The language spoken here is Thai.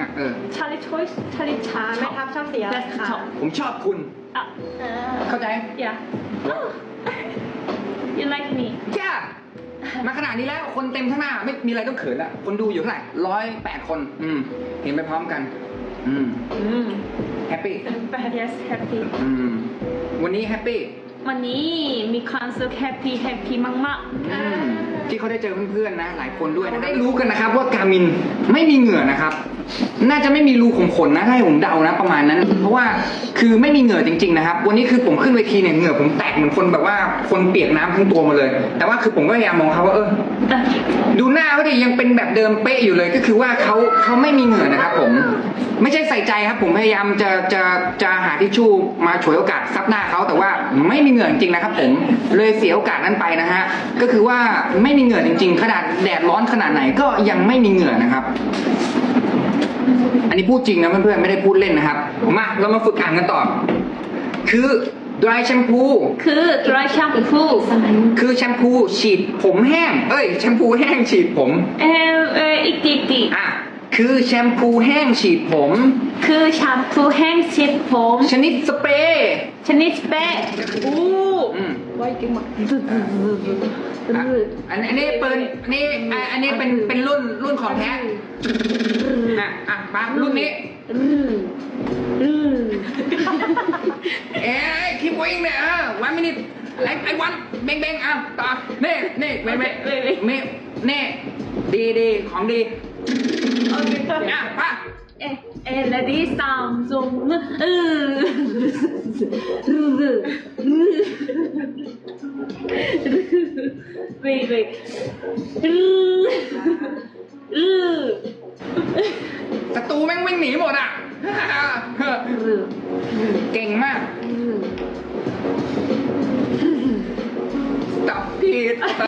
อะเออ Charlie choice Charlie อ่าไม่ทับชอบสีอะไรคะผมชอบคุณ อะ เข้าใจ yeah oh you like me แย่มาขนาดนี้แล้วคนเต็มข้างหน้าไม่มีอะไรต้องเขินละคนดูอยู่เท่าไหร่ร้อยแปดคน อืม เห็นไปพร้อมกัน อืม อืม แฮปปี้ but yes happy อืม วันนี้แฮปปี้วันนี้มีความสุข happy happy มากอืมที่เขาได้เจอเพื่อนๆนะ หลายคนด้วยนะได้รู้กันนะครับว่ากามินไม่มีเหงื่อนะครับ น่าจะไม่มีรูขุมขนนะถ้าให้ผมเดานะประมาณนั้น เพราะว่าคือไม่มีเหงื่อจริง ๆนะครับ วันนี้คือผมขึ้นเวทีเนี่ยเหงื่อผมแตกเหมือนคนแบบว่าคนเปียกน้ำทั้งตัวมาเลย แต่ว่าคือผมก็พยายามมองเขาว่าเออดูหน้าเขาดิยังเป็นแบบเดิมเป๊ะอยู่เลยก็คือว่าเขาเขาไม่มีเหงื่อนะครับ ผม ไม่ใช่ใส่ใจครับ ผมพยายามจะจะจะหาทิชชู่มาฉวยโอกาสซับหน้าเขาแต่ว่าไม่มีเหงื่อจริงๆนะครับ ผมเลยเสียโอกาสนั้นไปนะฮะก็คือว่าไม่มีเหงื่อจริง ๆ ขนาดแดดร้อนขนาดไหนก็ยังไม่มีเหงื่อนะครับ อันนี้พูดจริงนะเพื่อนๆไม่ได้พูดเล่นนะครับ มาเรามาฝึกอ่านกันต่อ คือ dry shampoo คือ dry shampoo คือแชมพูฉีดผมแห้ง เอ้ยแชมพูแห้งฉีดผม เออเอออีกทีอีกทีอะคือแชมพูแห้งฉีดผม คือแชมพูแห้งฉีดผม ชนิดสเปรย์ชนิดเป๊ะอู้อืมไว้เก่งมากอะอันอันนี้เป็นอันนี้อะอันนี้เป็นเป็นรุ่นรุ่นของแท้ อะอะมารุ่นนี้เอ้ยคิปวิ่งเนี่ยวันมินิไอ้ไอ้วันเบงเบงอะต่อเน่เน่เว้ยเว้ยเน่เน่ดีดีของดีโอเคอะไป่ะเอ๊ะเอ๊ะเลดี้สามสองเออ วิ่งหนีหมดอะเก่งมากตอบผิดต